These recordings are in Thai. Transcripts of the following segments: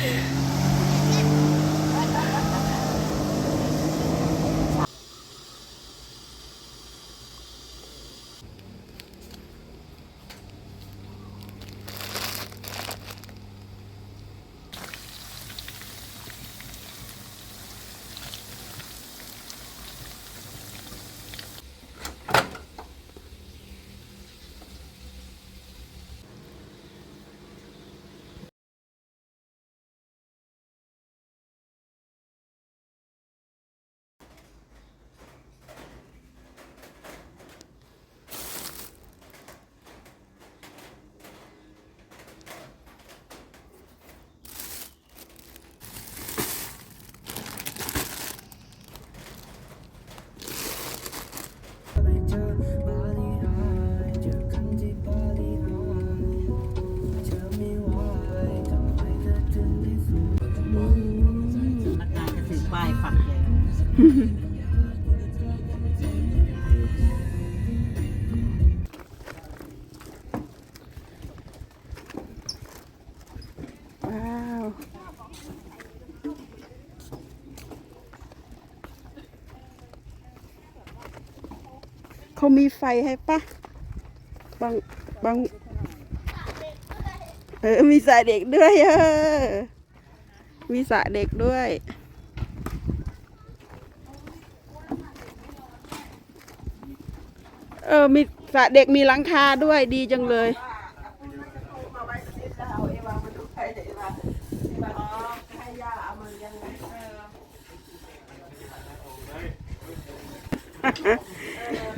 Yeah. ว้าว เขามีไฟให้ปะบางบางเออ มีสระเด็กด้วยเออ มีสระเด็กด้วย เออ มีสระเด็กมีหลังคาด้วยดีจังเลย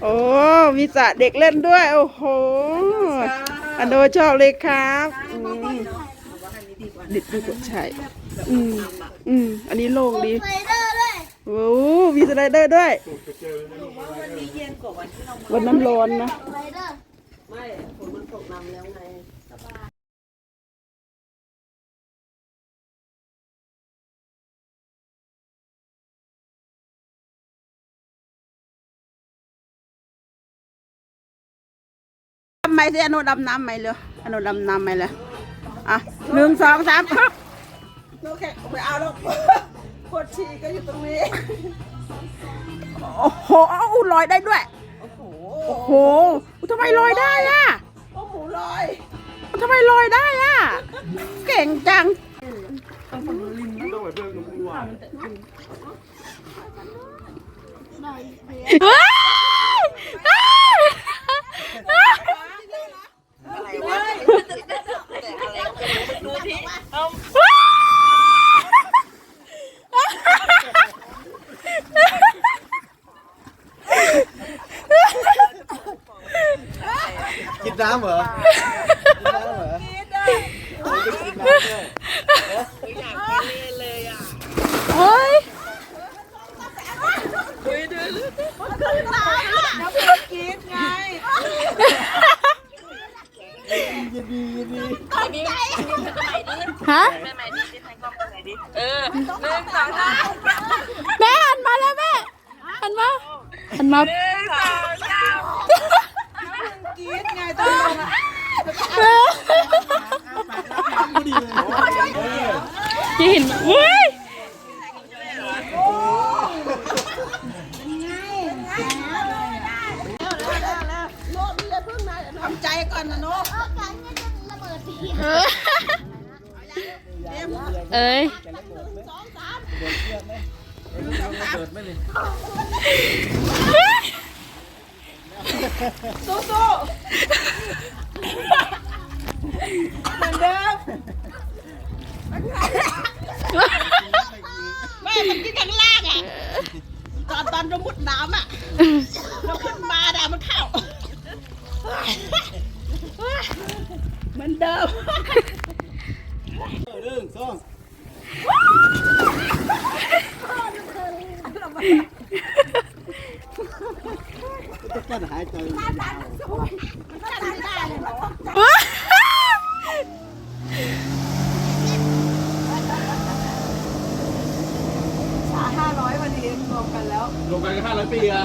โอ้ มีสระเด็กเล่นด้วย โอ้โห อันโดชอบเลยครับอืมดิดดีกว่าใช่ อืม อืม อันนี้โล่งดี โอ้มีสไลเดอร์ด้วย วันนี้เย็นกว่าวันที่เราวันนั้นร้อนนะไฟเดอร์ไม่ฝนมันตกนำแล้วไงทำไมสิอนุดำน้ำไหมเลยอนุดำน้ำไหมเลยอะหนึ่งสองสามครับโอเคไปเอาแล้ว ปวดฉี่ก็อยู่ตรงนี้ โอ้โหเอาลอยได้ด้วย โอ้โหโอ้โหทำไมลอยได้อะโอ้หมูลอยทำไมลอยได้อะเก่งจังเฮ้ยเฮ้ย อะไรวะอะไรดูที่เอา กิ นน้ำเหรอกินน้ำเหรอกินได้กินน้ำด้วยอยากกินนี่เลยอะเฮ้ยคุยดูมันขึ้นตาน้ำพริกกินไงยินดียินดีฮะแม่ใหม่ดิที่ไทยกล้องไหนดิเออหนึ่งสองสามแม่หันมาแล้วแม่หันมาหันมา หนึ่งสองสามกินไงตอนลงอะ พอดีเลยเออ จะเห็นเว้ยโน้ตอย่าเพิ่งนะทำใจก่อนนะโน้ตโอกาสเนี่ยจะระเบิดทีเอ้ยเปิดไหมเลยสู้สู้เหมือนเดิมแม่มันกินข้างล่างอะตอนตอนเรามุดน้ำอะ เราขึ้นมาดามันเข้าเหมือนเดิมหนึ่งสองจะกั้นหายใจยาวห้าร้อยวันนี้รวมกันแล้วลงไปกันห้าร้อยปีอะ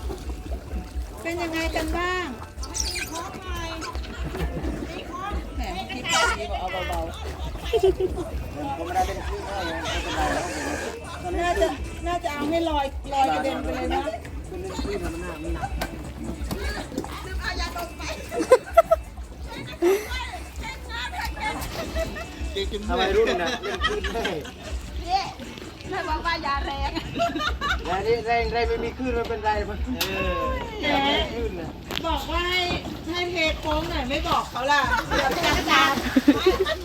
ที่ใครดีกเอาเบาผมไม่ได้เป็นชื่อเขาเลยไม่เป็นไรแล้วน่าจะน่าจะเอาให้ลอยลอยกระเด็นไปเลยนะเป็นเรื่องชื่อมันหนักมันหนักทำไมรุ่นนะเล่นขึ้นได้ แม่บอกว่ายาแรงแต่นี่แรงแรงไม่มีขึ้นไม่เป็นไรมันเออขึ้นน่ะบอกว่าให้ให้เทโค้งหน่อยไม่บอกเขาล่ะเดี๋ยวจะตามอัน